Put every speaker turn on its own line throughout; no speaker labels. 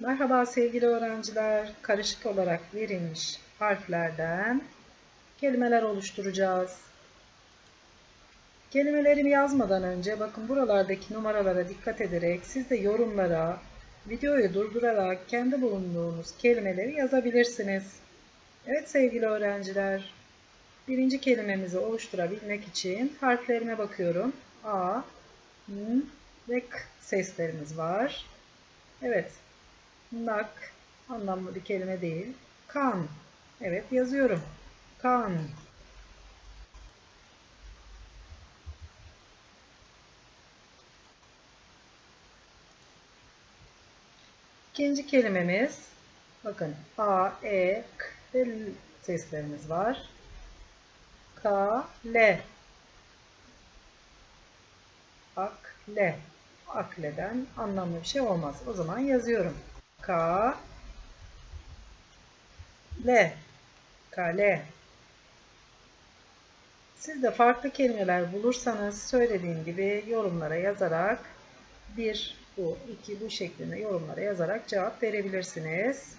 Merhaba sevgili öğrenciler. Karışık olarak verilmiş harflerden kelimeler oluşturacağız. Kelimelerimi yazmadan önce bakın buralardaki numaralara dikkat ederek siz de yorumlara videoyu durdurarak kendi bulunduğunuz kelimeleri yazabilirsiniz. Evet sevgili öğrenciler. Birinci kelimemizi oluşturabilmek için harflerime bakıyorum. A, N ve K seslerimiz var. Evet, Nak anlamlı bir kelime değil. Kan. Evet yazıyorum. Kan. İkinci kelimemiz bakın A, E, K ve L seslerimiz var. K, L. Ak, L. Akleden anlamlı bir şey olmaz. O zaman yazıyorum. K L Kale Siz de farklı kelimeler bulursanız söylediğim gibi yorumlara yazarak bir bu, iki bu şeklinde yorumlara yazarak cevap verebilirsiniz.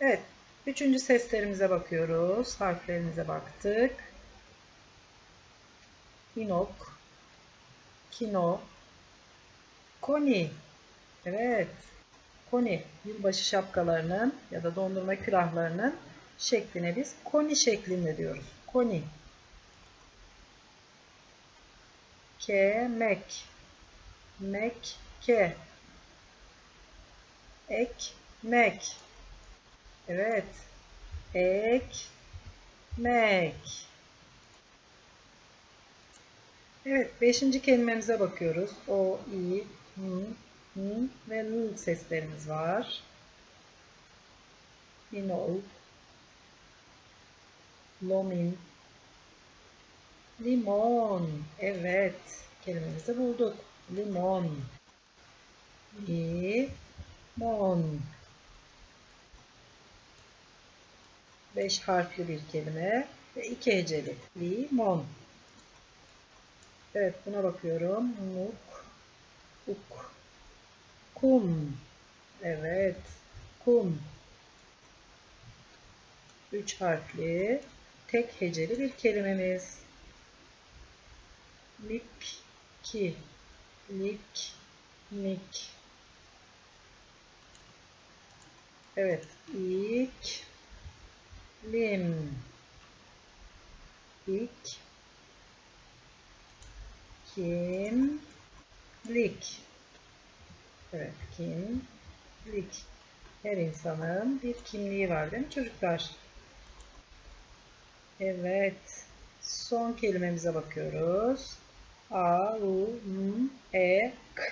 Evet, üçüncü seslerimize bakıyoruz. Harflerimize baktık. Inok, Kino, Koni. Evet, koni yılbaşı şapkalarının ya da dondurma külahlarının şekline biz koni şeklinde diyoruz. Koni. Kemek. Mek ke. Ekmek. Evet. Ekmek. Evet, beşinci kelimemize bakıyoruz. O, i, n, N ve L seslerimiz var. Linol, lomin, limon. Evet, kelimemizi bulduk. Limon. Limon. Beş harfli bir kelime ve iki heceli. Limon. Evet, buna bakıyorum. Muk, uk. Kum. Evet. Kum. Üç harfli, tek heceli bir kelimemiz. Lip, ki. Lik, nik. Evet. İk, lim. İk, kim, lik. Evet, kimlik. Her insanın bir kimliği var değil mi çocuklar? Evet. Son kelimemize bakıyoruz. A, U, M, E, K.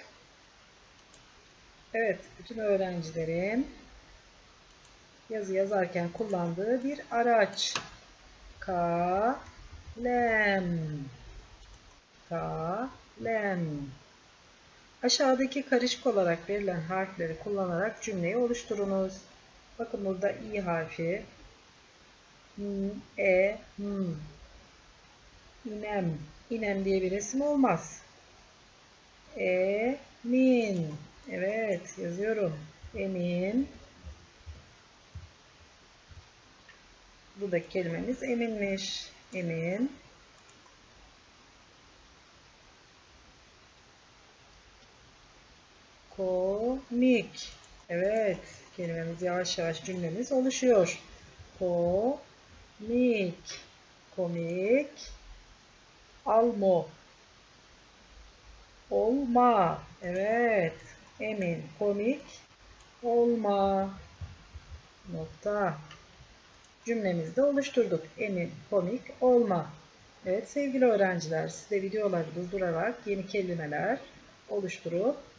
Evet, bütün öğrencilerin yazı yazarken kullandığı bir araç. Kalem. Kalem. Aşağıdaki karışık olarak verilen harfleri kullanarak cümleyi oluşturunuz. Bakın burada i harfi. E, m. İnem. İnem diye bir resim olmaz. E, min. Evet yazıyorum. Emin. Buradaki kelimemiz eminmiş. Emin. Komik. Evet. Kelimemiz yavaş yavaş cümlemiz oluşuyor. Komik. Komik. Almo. Olma. Evet. Emin. Komik. Olma. Nokta. Cümlemizde oluşturduk. Emin, komik, olma. Evet sevgili öğrenciler siz de videoları durdurarak yeni kelimeler oluşturup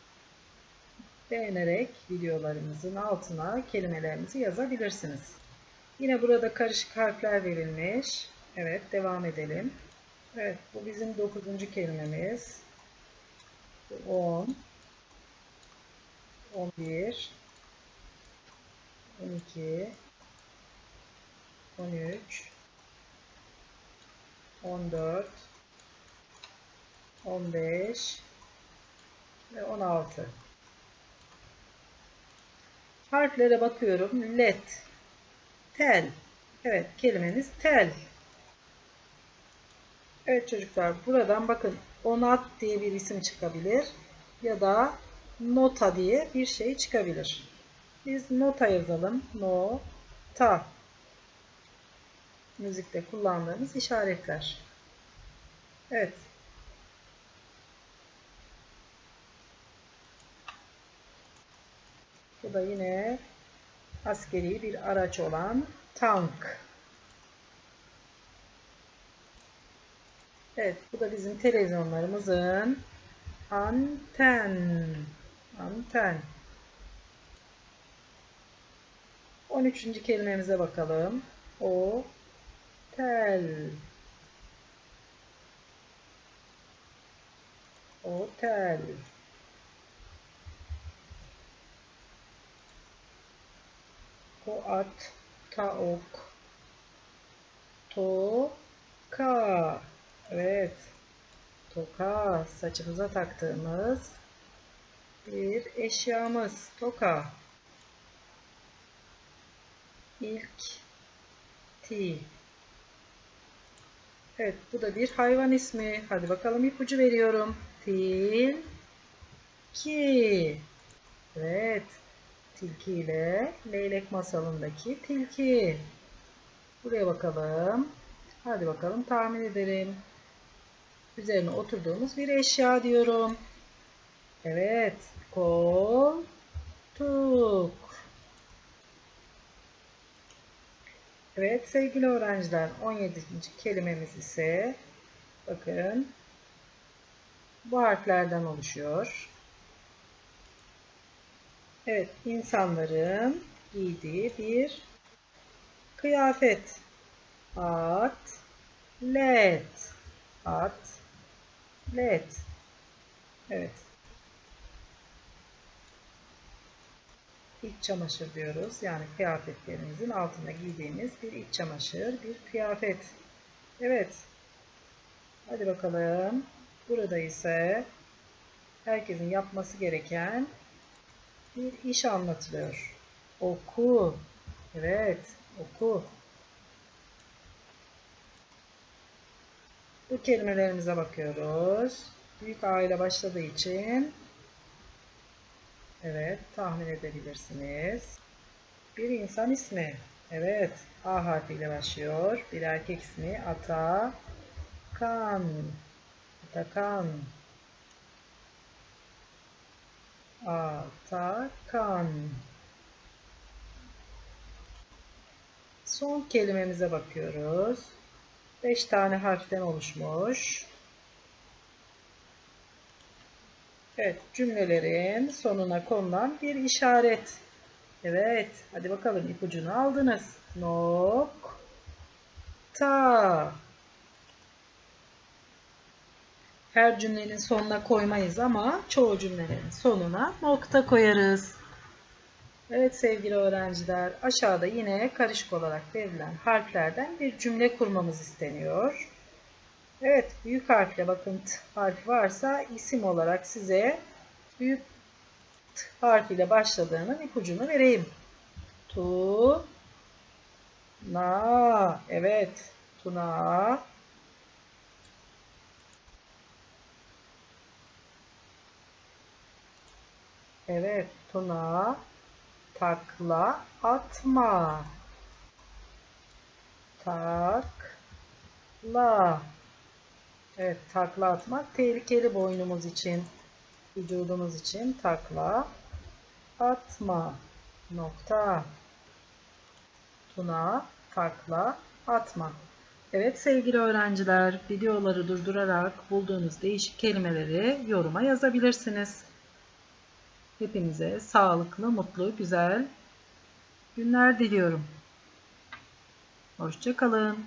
beğenerek videolarımızın altına kelimelerinizi yazabilirsiniz. Yine burada karışık harfler verilmiş. Evet devam edelim. Evet bu bizim dokuzuncu kelimemiz. 10 11 12 13 14 15 ve 16. Harflere bakıyorum. Let. Tel. Evet kelimemiz tel. Evet çocuklar buradan bakın onat diye bir isim çıkabilir. Ya da nota diye bir şey çıkabilir. Biz nota yazalım. Nota. Müzikte kullandığımız işaretler. Evet. Bu da yine askeri bir araç olan tank. Evet, bu da bizim televizyonlarımızın anten. Anten. 13. kelimemize bakalım. O tel. Otel. Koat, taok, toka. Evet. Toka. Saçımıza taktığımız bir eşyamız. Toka. İlk ti. Evet bu da bir hayvan ismi. Hadi bakalım ipucu veriyorum. Tilki. Evet. Tilki ile Leylek masalındaki tilki. Buraya bakalım. Hadi bakalım tahmin edelim. Üzerine oturduğumuz bir eşya diyorum. Evet. Koltuk. Evet sevgili öğrenciler 17. kelimemiz ise bakın bu harflerden oluşuyor. Evet insanların giydiği bir kıyafet. At, let, at, let. Evet. iç çamaşır diyoruz. Yani kıyafetlerimizin altına giydiğimiz bir iç çamaşır, bir kıyafet. Evet. Hadi bakalım. Burada ise herkesin yapması gereken bir iş anlatılıyor. Oku. Evet, oku. Bu kelimelerimize bakıyoruz. Büyük aile başladığı için Evet, tahmin edebilirsiniz. Bir insan ismi. Evet, A harfiyle başlıyor. Bir erkek ismi Ata Kan. Atakan. Atakan. Son kelimemize bakıyoruz. 5 tane harften oluşmuş. Evet, cümlelerin sonuna konulan bir işaret. Evet, hadi bakalım ipucunu aldınız. Nokta. Her cümlenin sonuna koymayız ama çoğu cümlelerin sonuna nokta koyarız. Evet sevgili öğrenciler, aşağıda yine karışık olarak verilen harflerden bir cümle kurmamız isteniyor. Evet, büyük harfle bakın t harfi varsa isim olarak size büyük t harfiyle başladığının ipucunu vereyim. Tu na evet tuna Evet tuna takla atma takla Evet takla atmak tehlikeli boynumuz için, vücudumuz için takla atma nokta tuna takla atma. Evet sevgili öğrenciler videoları durdurarak bulduğunuz değişik kelimeleri yoruma yazabilirsiniz. Hepinize sağlıklı, mutlu, güzel günler diliyorum. Hoşçakalın.